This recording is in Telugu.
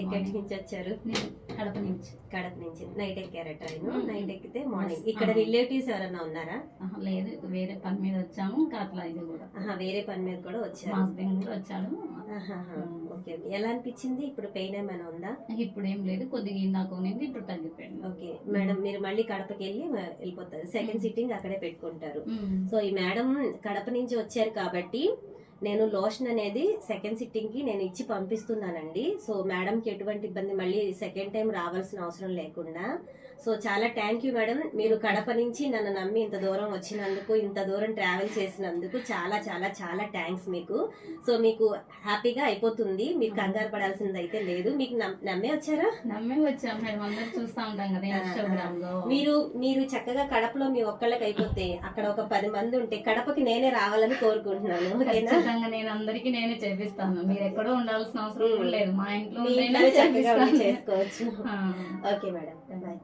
ఎక్కడి నుంచి వచ్చారు? కడప నుంచి. కడప నుంచి. నైట్ ఎక్కారా ట్రైన్. నైట్ ఎక్కితే మార్నింగ్. ఇక్కడ. రిలేటివ్స్ ఎవరైనా ఉన్నారా? లేదు. వేరే పని మీద వచ్చాము. అట్లా ఇది కూడా. వేరే పని మీద కూడా వచ్చారు. హస్బెండ్ కూడా వచ్చాడు. ఆహాహా. Okay okay. ఎలా అనిపించింది? ఇప్పుడు పెయిన్ ఏమైనా ఉందా? ఇప్పుడు ఏం లేదు. కొద్దిగా ఇందాక ఉన్నది ఇప్పుడు తగ్గిపోయింది. ఓకే. మేడం మీరు మళ్ళీ కడపకి వెళ్ళి వెళ్ళిపోతారు. సెకండ్. సిట్టింగ్ అక్కడే పెట్టుకుంటారు. ఉమ్. సో ఈ మేడం కడప నుంచి వచ్చారు కాబట్టి నేను లోషన్ అనేది సెకండ్ సిట్టింగ్కి నేను ఇచ్చి పంపిస్తున్నానండి. సో మేడం కి ఎటువంటి ఇబ్బంది మళ్ళీ సెకండ్ టైం రావాల్సిన అవసరం లేకుండా. సో చాలా థ్యాంక్ యూ మేడం. మీరు కడప నుంచి నన్ను నమ్మి ఇంత దూరం వచ్చినందుకు ఇంత దూరం ట్రావెల్ చేసినందుకు చాలా చాలా చాలా థ్యాంక్స్ మీకు. సో మీకు హ్యాపీగా అయిపోతుంది. మీరు కంగారు పడాల్సింది అయితే లేదు. మీకు నమ్- నమ్మే వచ్చారా? నమ్మే వచ్చాం మేడం. అందరు చూస్తా ఉంటాం కదా ఇన్స్టాగ్రామ్లో మీరు మీరు చక్కగా కడపలో మీ ఒక్కళ్ళకి అయిపోతే అక్కడ ఒక పది మంది ఉంటే కడపకి నేనే రావాలని కోరుకుంటున్నాను. ఓకేనా? ఖచ్చితంగా నేను అందరికి నేనే చేపిస్తాను. మీరు ఎక్కడో ఉండాల్సిన అవసరం కూడా లేదు. మా ఇంట్లో. చేసుకోవచ్చు. Okay madam. బాయ్.